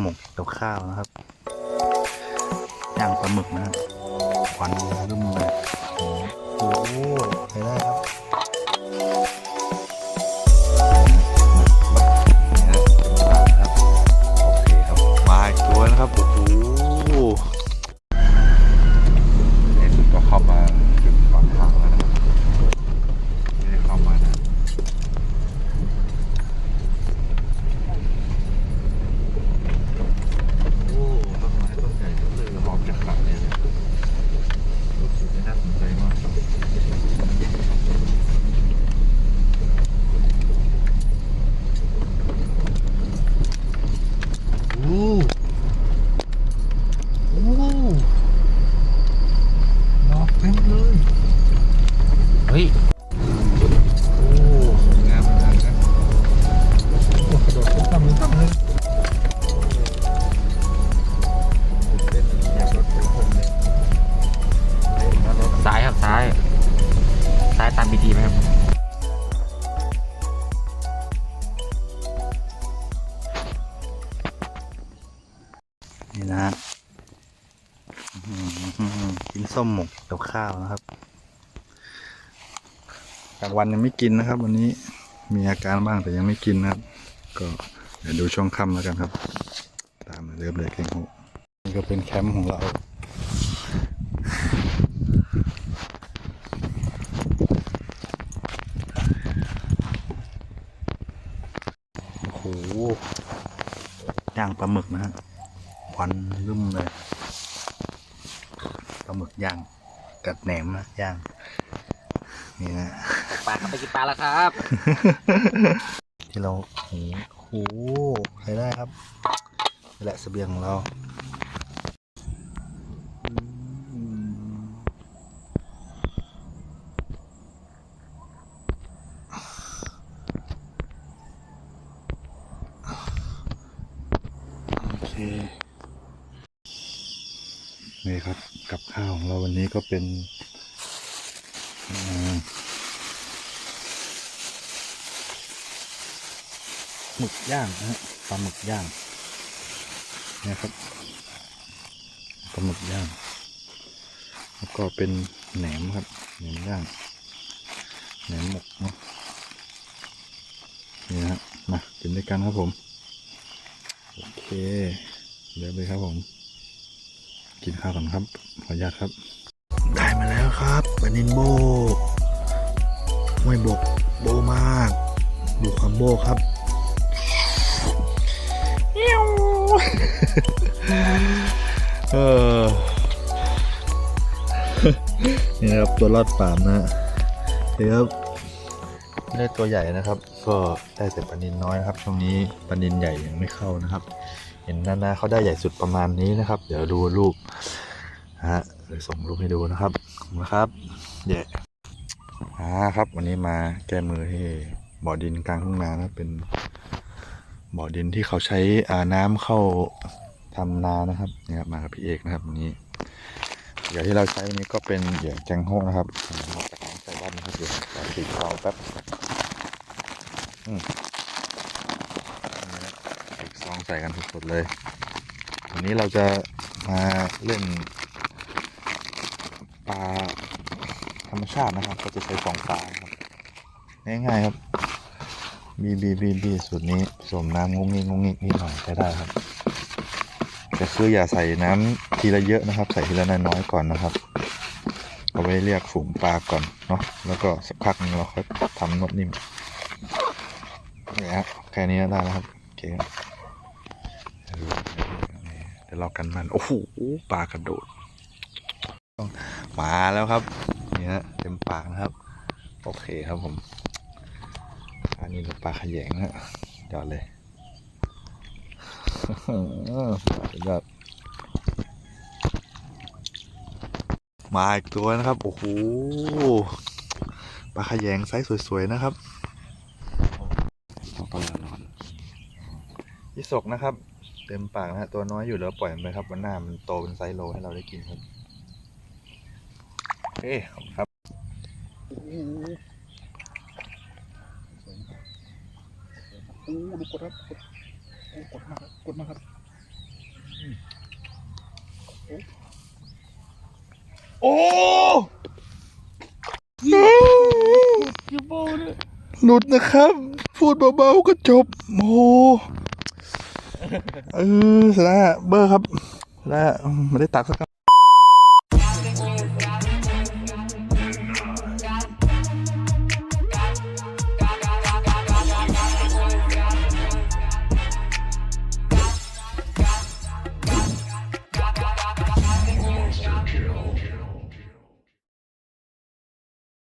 หมกกับข้าวนะครับย่างปลาหมึกนะควันรุ่มเลยโอ้โหไปได้ครับ ยโอ้งามงามนะโอ้กระโดดขึ้นต่ำขึ้นต่ำเลยเป็นอยากรถเป็นผมเลยเฮ้ยมารถซ้ายครับซ้ายซ้ายตามบีทีไหมครับนี่นะฮะกินส้มหมกกับข้าวนะครับ กลางวันยังไม่กินนะครับ วันนี้มีอาการบ้างแต่ยังไม่กินนะครับ ก็เดี๋ยวดูช่วงค่ำแล้วกันครับ ตามเริ่มเลยเก่งหูนี่ก็เป็นแคมป์ของเราโอ้โหย่างปลาหมึกนะฮะควันรุ่มเลยปลาหมึกย่าง กัดแหนมนะย่าง นี่นะ ปลาครับไปกินปลาแล้วครับ ที่เราโอ้โหใช้ได้ครับนี่แหละเสบียงของเราโอเคนี่ครับกับข้าวของเราวันนี้ก็เป็นอ่า หมึกย่างนะฮะปลาหมึกย่างเนี่ยครับปลาหมึกย่าง แล้วก็เป็นแหนมครับแหนมย่างแหนมหมกเนาะนี่ฮะมากินด้วยกันครับผมโอเคเดี๋ยวเลยครับผม กินข้าวก่อนครับ ขออนุญาตครับ ได้มาแล้วครับปลานินโบไม่บกโบมาก ดูความโบครับ เออนี่นะครับตัวรอดปามนะฮะเดี๋ยวไม่ได้ตัวใหญ่นะครับ ก็ได้แต่ปลานินน้อยนะครับ ช่วงนี้ปลานินใหญ่ยังไม่เข้านะครับ เห็นนานาเขาได้ใหญ่สุดประมาณนี้นะครับ เดี๋ยวดูรูปนะฮะเดี๋ยวส่งรูปให้ดูนะครับขอบคุณนะครับเย่อ่าครับ วันนี้มาแก้มือที่บ่อดินกลางทุ่งนานะเป็น บ่อดินที่เขาใช้อาน้ำเข้าทำนานะครับนี่ครับมากับพี่เอกนะครับวันนี้เหยื่อที่เราใช้นี้ก็เป็นเหยื่อแจงโฮนะครับมาจากน้องไซบ้านนะครับเดี๋ยวติดคอแป๊บอืมนี่นะติดซองใส่กันสดๆเลยวันนี้เราจะมาเล่นปลาธรรมชาตินะครับ ก็จะใช้สองปลาครับง่ายๆครับ บีบีบีบีสูตรนี้ผสมน้ำงงงิงงงงิกนิดหน่อยใช้ได้ครับ แต่คืออย่าใส่น้ำทีละเยอะนะครับ ใส่ทีละน้อยๆก่อนนะครับ เอาไว้เรียกฝูงปลาก่อนเนาะแล้วก็สักพักนึงเราค่อยทำนวดนิ่มนี่ฮะแค่นี้ก็ได้แล้วครับโอเคเดี๋ยวเรากันมันโอ้โหปลากระโดดมาแล้วครับนี่ฮะเต็มปากนะครับ โอเคครับผม อันนี้เป็นปลาขยงนะฮะยอดเลยสุดยอดมาอีกตัวนะครับ โอ้โห ปลาขยงไซส์สวยๆนะครับปลาหนอนยี่สกนะครับ เต็มปากนะฮะ ตัวน้อยอยู่แล้วปล่อยมันไปครับ วันหน้ามันโตเป็นไซส์โลให้เราได้กินครับโอเคขอบคุณครับ โอ้ดูกดครับกดโอ้กดมากครับกดมากครับโอ้หลุดนะครับ พูดเบาๆก็จบโอ้โหเออเสร็จแล้วฮะเบอร์ครับเสร็จแล้วฮะไม่ได้ตักสักคำ